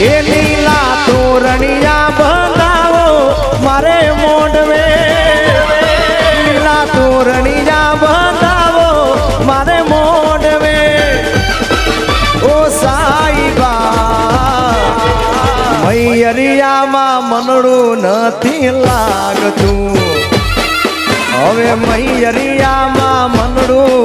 એ લીલા તોરણિયા બનાવો મારે મોઢવે. લીલા તોરણિયા બનાવો મારે મોઢવે. ઓ સાઈબા, મૈયરિયામાં મનડું નથી લાગતું. હવે મૈયરિયામાં મનડું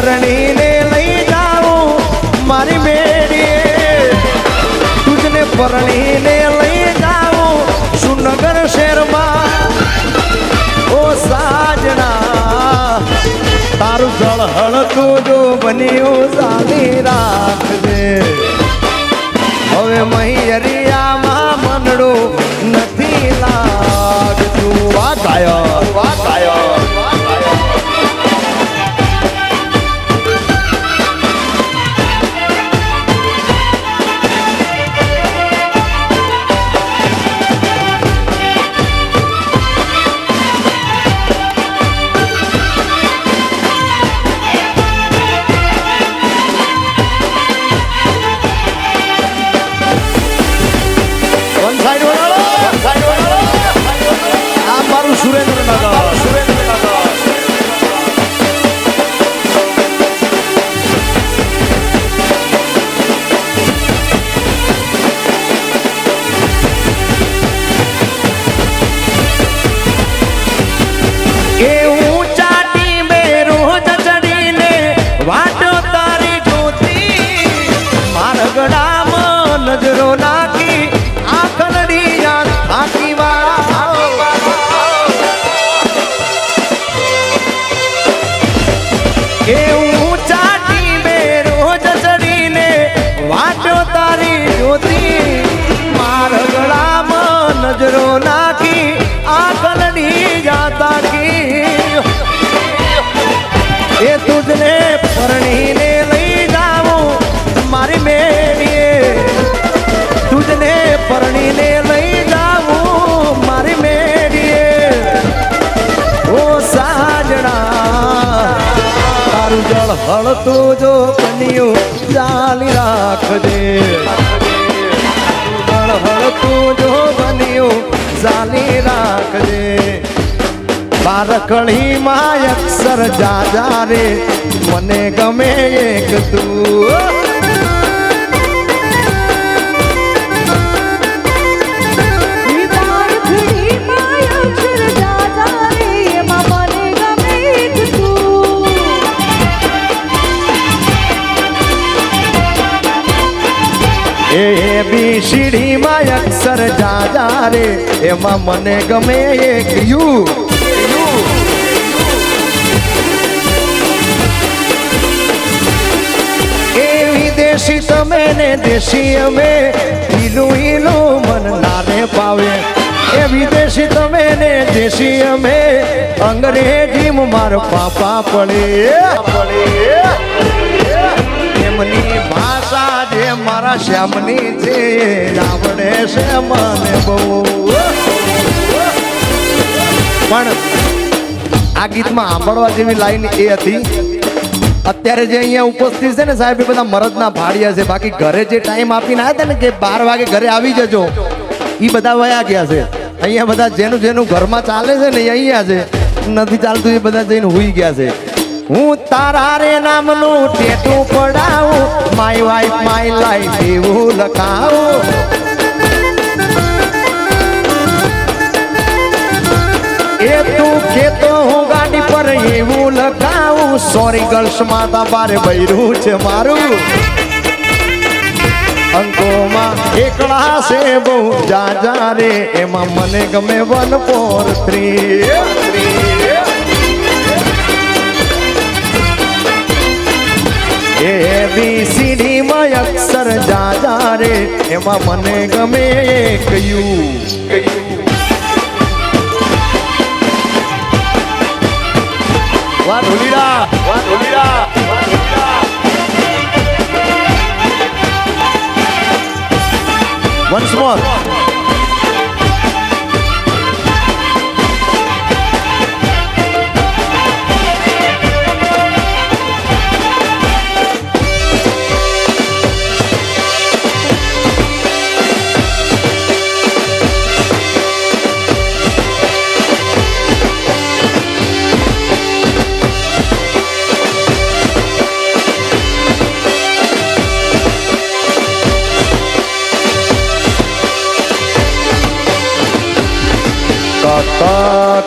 પરણીને લઈ જાઉં મારી મેળીએ. તુજને પરણીને લઈ જાઉં સુનગર શહેરમાં. ઓ સાજણા, તારું જળ હળતું જો બન્યું સાની રાખજે. હવે મહિયરિયામાં મનડું નથી લાગતું. વાહ ગાયો પરણીને લઈ જાઉં મારી મેડીએ. ઓ સાજણા, તારું જળ હળતું જો કન્યું ચાલી રાખજે. જળ હળતું જો બન્યું, ચાલી રાખજે. બારકણીમાં અક્ષર જાજા રે, મને ગમે એક તું. એ બી સીડીમાં અક્ષર જાજા રે. એમાં મને ગમે એક યુ. એ વિદેશી તમે ને દેશી અમે. ઈલું ઈલું મન નાને પાવે. એ વિદેશી તમે ને દેશી અમે. અંગ્રેજી માર પાપા પડે. પડે એમની ભાષા જે મારા શ્યામની છે આવડે છે મને બહુ. પણ આ ગીતમાં સાંભળવા જેવી લાઈન એ હતી. અત્યારે જે અહીંયા ઉપસ્થિત છે ને સાહેબ, એ બધા મરદના ભાડિયા છે. બાકી ઘરે જે ટાઈમ આપીને આવ્યા હતા ને કે બાર વાગે ઘરે આવી જજો એ બધા વયા ગયા છે. અહીંયા બધા જેનું જેનું ઘરમાં ચાલે છે ને અહીંયા છે. નથી ચાલતું એ બધા જઈને હોઈ ગયા છે. હું તારા રે નામનું ટેટું પડાવું માય વાઈફ માય લાઈફ એવું લખાવું. એ તું કેતો હું ગાડી પર એવું લખાવું સોરી ગર્લ્સ માતા બારે બૈરું છે મારું. અંકોમાં એકલા છે બહુ જાજા રે, એમાં મને ગમે વન ફોર થ્રી એ એબીસીડી માં અક્ષર જાજા રે એમાં મને ગમે એ કયું વાહ ઢોલીડા વાહ ઢોલીડા વાહ ઢોલીડા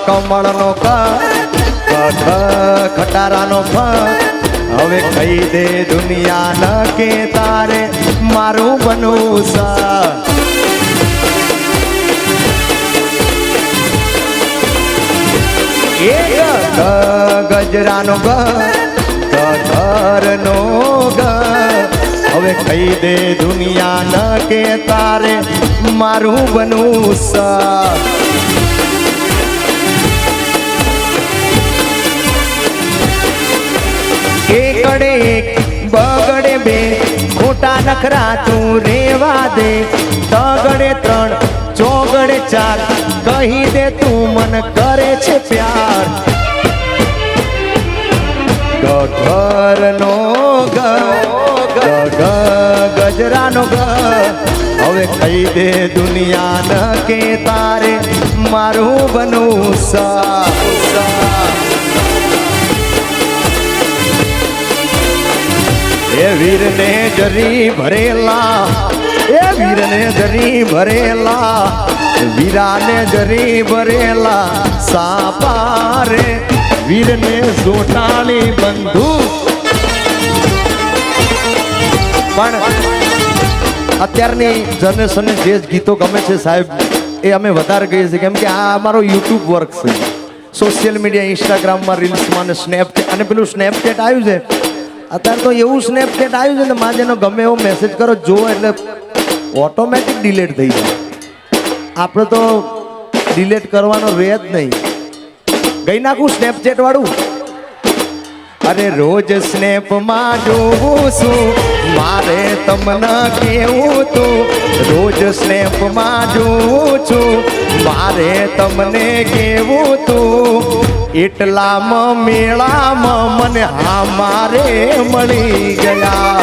કમળનો ક ક ખ ખટારાનો ખ હવે કહી દે દુનિયા ન કે તારે મારું બનવું સા ગજરાનો ગ ગ ગ હવે કહી દે દુનિયા ન કે તારે મારું બનવું સા એકડે એક, બગડે બે ખોટા નખરા તું રેવા દે. તગડે ત્રણ, ચોગડે ચાર, કહી દે તું મન કરે છે પ્યાર. ગઘરનો નો, ગ ગ ગજરાનો ગ હવે કહી દે દુનિયા ન કે તારે મારું બનવું સા. એ વીરને જરી ભરેલા, એ વીરને જરી ભરેલા, વીરાને જરી ભરેલા, સાપારે વીરને સોટાળી બંધુ. પણ અત્યારની જનરેશનને જે ગીતો ગમે છે સાહેબ, એ અમે વધારે કહીએ છીએ. કેમ કે આ અમારો યુટ્યુબ વર્ક છે. સોશિયલ મીડિયા, ઇન્સ્ટાગ્રામમાં રીલ્સમાં અને સ્નેપચેટ અને પેલું સ્નેપચેટ આવ્યું છે અત્યારે તો એવું સ્નેપચેટ આવ્યું છે ને માજેનો ગમે એવો મેસેજ કરો જો એટલે ઓટોમેટિક ડિલેટ થઈ જાય. આપણે તો ડિલેટ કરવાનો રહે જ નહીં. ગઈ નાખું સ્નેપચેટ વાળું. અરે રોજ સ્નેપમાં જોઉં છું. મારે તમને કેવું તું, રોજ સ્નેપમાં જોઉં છું. મારે તમને કેવું તું એટલામાં મેળામાં મને હા મારે મળી ગયા.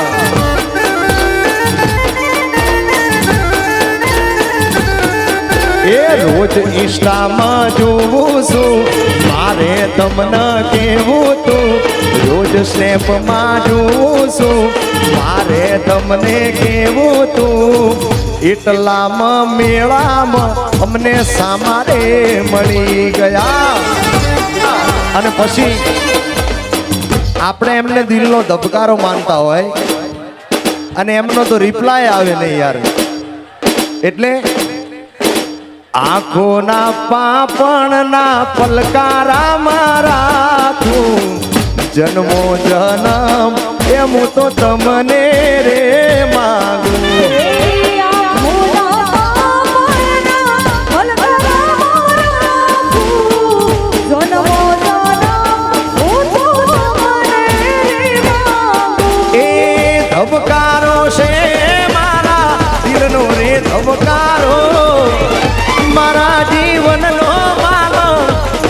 એ રોજ ઇન્સ્ટામાં જોવું છું. મારે તમને કેવું તું રોજ સ્નેપમાં જોવું છું. મારે તમને કેવું તું એટલામાં મેળામાં અમને સામારે મળી ગયા. અને પછી આપણે એમને દિલનો ધબકારો માનતા હોય અને એમનો તો રિપ્લાય આવે નહીં યાર. એટલે આંખોના પાપણના પલકારા મારા તું જન્મો જન્મ એમ તો તમને રે માગું.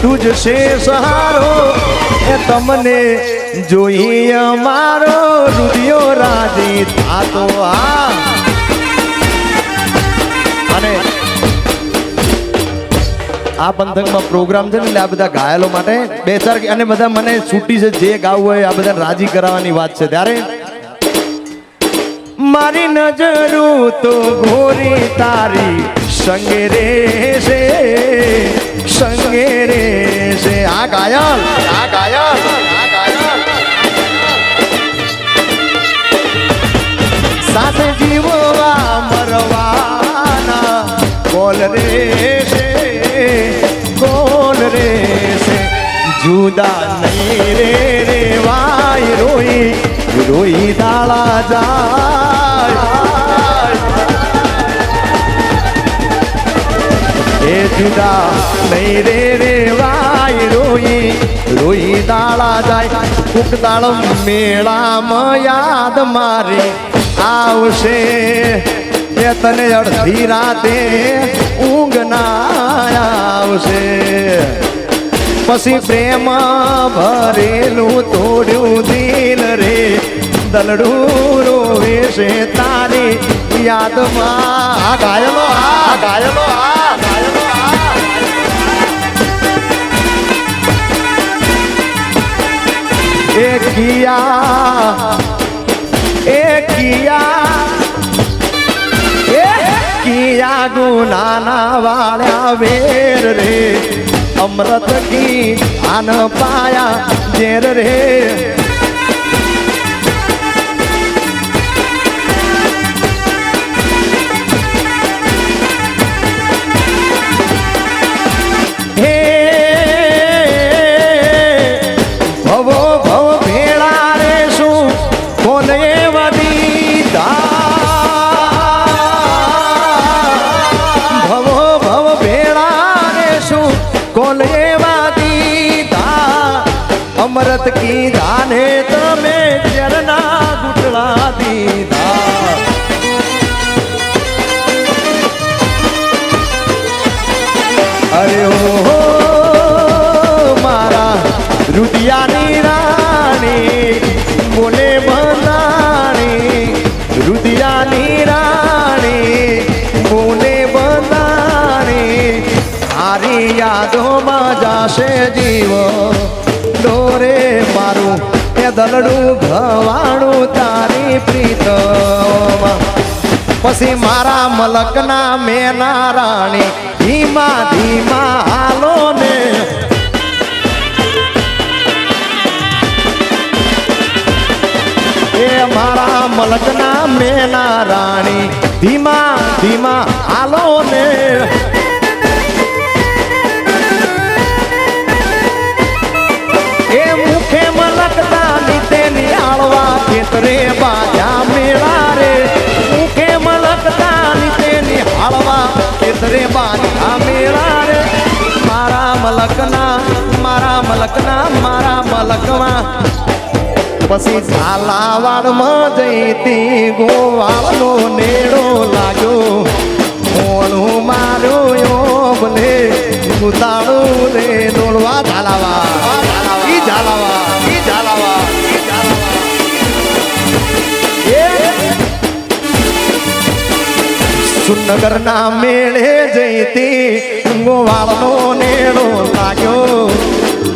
તુજ છે સહારો એ તમને જોઈ અમારો રુદિયો રાજી થાતો આ અને આ પંથકમાં પ્રોગ્રામ છે ને એટલે આ બધા ઘાયલો માટે બે ચાર અને બધા મને છૂટી છે જે ગાવું હોય આ બધા રાજી કરાવવાની વાત છે. ત્યારે મારી નજરું તો ઘોરી તારી સંગે રે છે સંગે રે છે આ ગાયલ આ ગાયલ. સાથે જીવવા મરવાના બોલ રે છે બોલ રે છે જુદા નહીં રે રે, વાય રોઈ રોઈ દાળા જાય એ નહીં રે રે વાય રોઈ રોઈ દાળા જાય કુક દાળ મેળામાં યાદ મારે આવશે એ તને અડધી રાતે ઊંઘ ના આવશે પછી પ્રેમ ભરેલું તોડ્યું દિલ રે દલડું રોવે છે તારી યાદમાં આ ગાયલો આ ગાયલો આ ગાયલો કિયા એ કિયા એ કિયા ગુનાના વાળ્યા વેર રે અમૃત કી આન પાયા ઝેર રે કીધા ને તમે ચરના ગુટલા દીધા. અરે હો મારા રુદિયાની રાણી બોલે બનાણી રુદિયાની રાણી બોલે બંધાણી હારી યાદોમાં જાશે દલડું ભવાણું તારી પ્રીતમાં. પછી મારા મલકના મેના રાણી, ધીમા ધીમા હાલો ને એ મારા મલકના મેના રાણી, ધીમા ધીમા હાલો ને ખેતરે બાજા મેળા રે. મુખે મલકતા તેની હાળવા કેતરે બાજા મેળા રે. મારા મલકના મારા મલકના, મારા મલકમાં પછી ઝાલાવાડમાં જઈતી ગોવાળનો નેડો લાગ્યો. મોણું મારું યોબને, ઉતાળું ને દોડવા ઝાલાવા. ઝાલાવા ઝાલાવા. સુનગરના મેળે જઈતી ગોવાળનો નેળો લાગ્યો.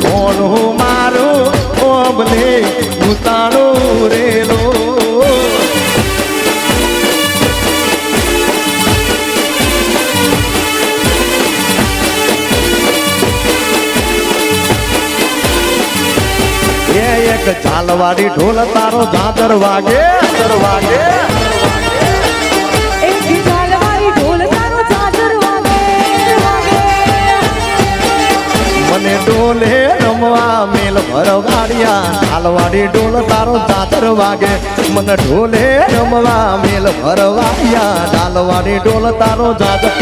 મોનું મારું ઓબને ઉતાળું રેલો. એક ઝાલવાડી ઢોલ તારો જાદર વાગે જાદર વાગે. મને ડોલે રમવા મેલ ભરવાડિયા. ઝાલવાડી ઢોલ તારો દાતર વાગે. મને ઢોલે રમવા મેલ ભરવાડિયા. ઝાલવાડી ઢોલ તારો ઝાદર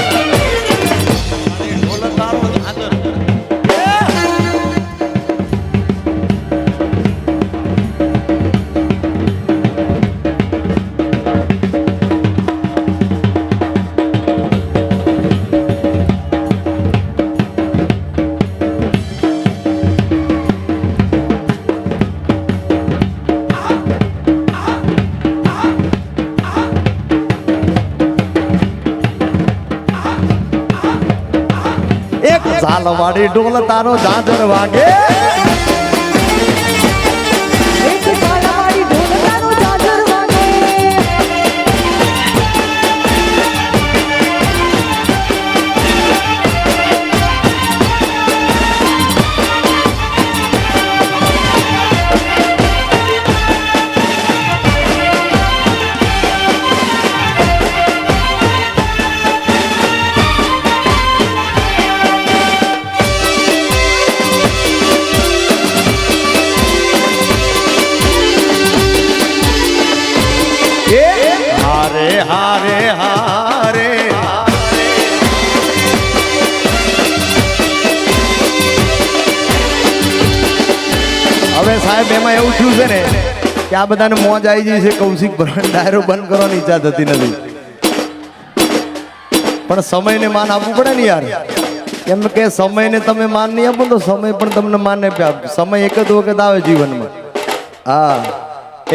એક ઝાલવાડી ઢોલ તારો ઝાંઝર વાગે. સાહેબ, એમાં એવું થયું છે ને કે આ બધાને મોજ આવી જાય છે, કૌશિક ભરણ ડાયરો બંધ કરવાની ઈચ્છા થતી નથી. પણ સમયને માન આપવું પડે ને યાર. કેમ કે સમયને તમે માન નહીં આપો તો સમય પણ તમને માન નહીં આપે. સમય એક જ વખત આવે જીવનમાં. હા,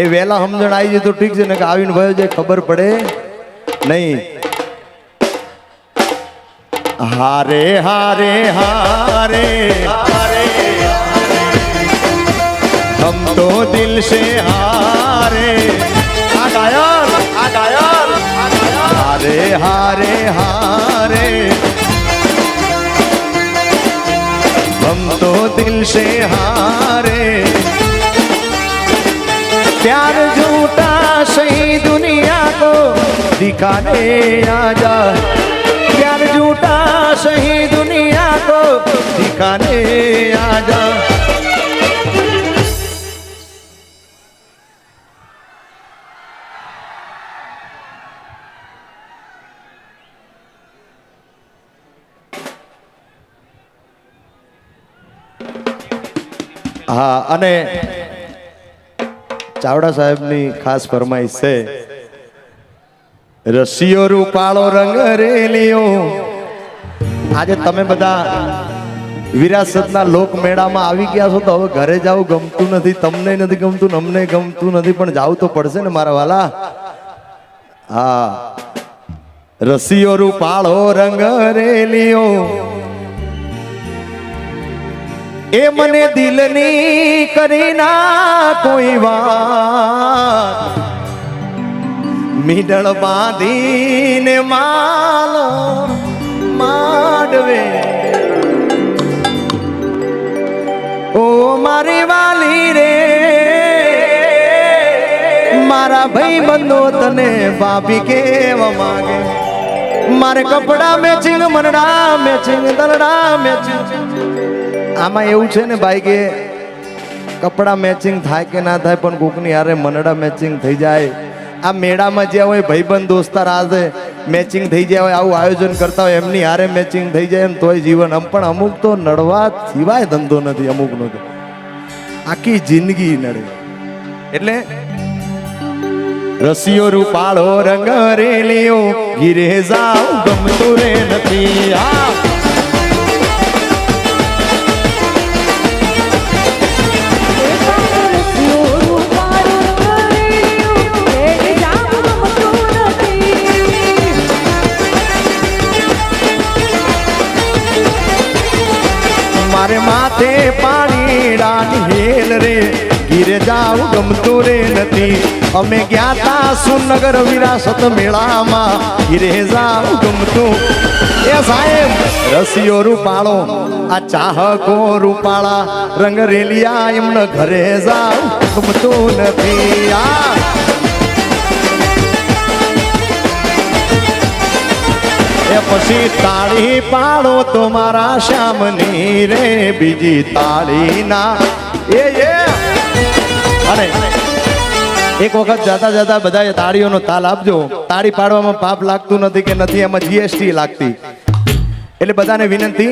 એ વહેલા સમજણ આવી જાય તો ઠીક છે ને કે આવીને ભયો જાય, ખબર પડે નહીં. હારે હારે હારે હારે. हम तो दिल से हारे आ गायन आ गायन हारे हारे हारे हम तो दिल से हारे प्यार झूठा सही दुनिया को दिखाने आजा प्यार झूठा सही दुनिया को दिखाने आजा હા, અને ચાવડા સાહેબની ખાસ ફરમાઈશ છે, રસિયો રૂપાળો રંગ રેલિયો આજે તમે બધા વિરાસતના લોકમેળામાં આવી ગયા છો તો હવે ઘરે જાવ ગમતું નથી, તમને નથી ગમતું, અમને ગમતું નથી, પણ જવું તો પડશે ને મારા વાલા. હા, રસિયો રૂપાળો રંગ રેલિયો એ મને દિલની કરી ના કોઈ વાત. મીડળ બાંધીને માલો માડવે. ઓ મારી વાલી રે, મારા ભાઈ બંધો તને ભાભી કેવા માગે? મારે કપડા મેચિંગ મરડા મેચિંગ દલડા મેચિંગ. આમાં એવું છે ને ભાઈ કે કપડાં મેચિંગ થાય કે ના થાય, પણ કોકની હારે મનડા મેચિંગ થઈ જાય. આ મેળામાં જ્યાં હોય ભાઈબંધ, દોસ્તાર આજે મેચિંગ થઈ જાય હોય, આવું આયોજન કરતા હોય, એમની હારે મેચિંગ થઈ જાય એમ તોય જીવન. આમ પણ અમુક તો નડવા સિવાય ધંધો નથી, અમુકનો તો. આખી જિંદગી નડે. એટલે રસિયો રૂપાળો રંગ રેલીઓ ગીરે જાવ ગમતું રે નથી. આ ગમતું રે નથી. અમે ગયા તા સુનગર વિરાસત મેળામાં. ગીરે જાવ ગમતું. એ સાહેબ, રસિયો રૂપાળો, આ ચાહકો રૂપાળા, રંગ રેલિયા એમને ઘરે જાવ ગમતું નથી. આ પછી તાળી પાડો તો મારા શ્યામની રે, બીજી તાળી ના એ. અને એક વખત જતા જતા બધાએ તાળીઓનો તાલ આપજો. તાળી પાડવામાં પાપ લાગતું નથી કે નથી, એમાં જીએસટી લાગતી. એટલે બધાને વિનંતી,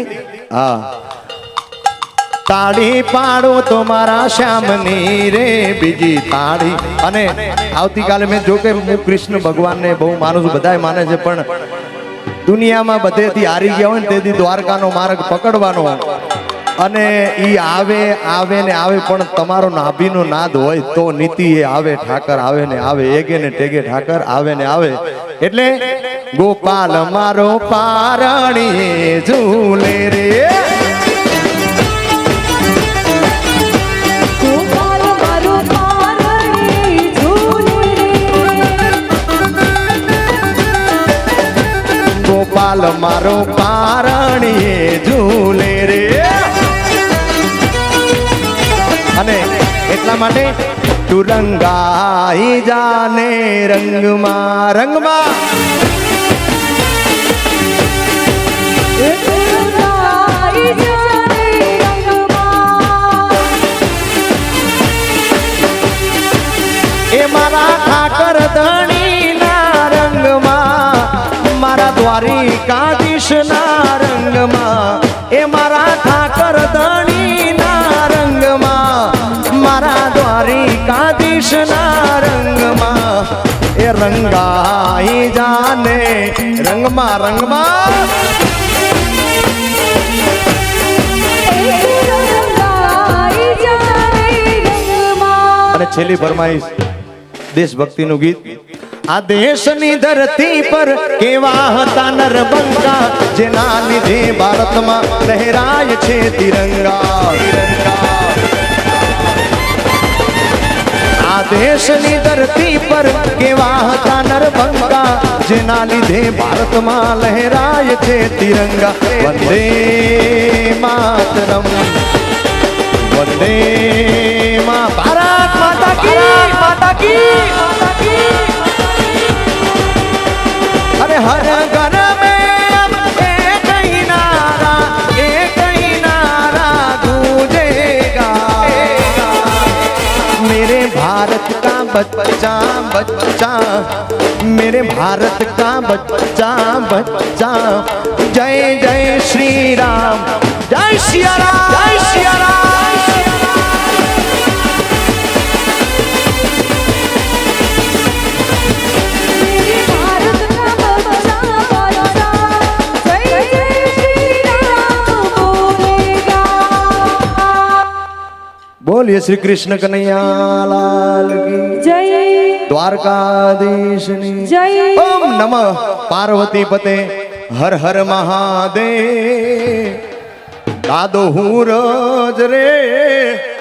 હા. તાળી પાડો તો મારા શ્યામની રે બીજી તાળી. અને આવતીકાલે મેં જો કે હું કૃષ્ણ ભગવાનને બહુ માનું છું બધાય માને છે, પણ દુનિયામાં બધેથી હારી ગયા હોય ને તેથી દ્વારકાનો માર્ગ પકડવાનો. અને ઈ આવે આવે ને આવે પણ તમારો નાભીનો નાદ હોય તો નીતિ એ આવે ઠાકર આવે ને આવે એગે ને ટેગે ઠાકર આવે ને આવે. એટલે ગોપાલ મારો પારણી ઝૂલે રે. ગોપાલ મારો પારણીએ ઝૂલે રે. અને એટલા માટે તું રંગાઈ જાને રંગમાં રંગમાં. એ મારા ઠાકર ધણીના રંગમાં મારા દ્વારિકાધીશના રંગમાં. એ રંગાઈ જાને, રંગમાં રંગમાં. અને છેલ્લી ફરમાઈશ, દેશભક્તિનું ગીત. આ દેશની ધરતી પર કેવા હતા નરબંકા જેના લીધે ભારતમાં લહેરાય છે તિરંગા. આ દેશની ધરતી પર કેવા હતા નરભંગા, જેના લીધે ભારતમાં લહેરાય છે તિરંગા. વંદે માતરમ. વંદે ભારત માતા કી અરે હર बच्चा बच्चा मेरे भारत का बच्चा बच्चा। जय जय श्री राम जय सिया राम जय सिया राम मेरे भारत का बच्चा बच्चा। जय जय श्री कृष्ण बोलेगा દ્વારકાધીશની જય ઓમ નમઃ. પાર્વતી પતે હર હર મહાદેવ. દાદો હું રજ રે.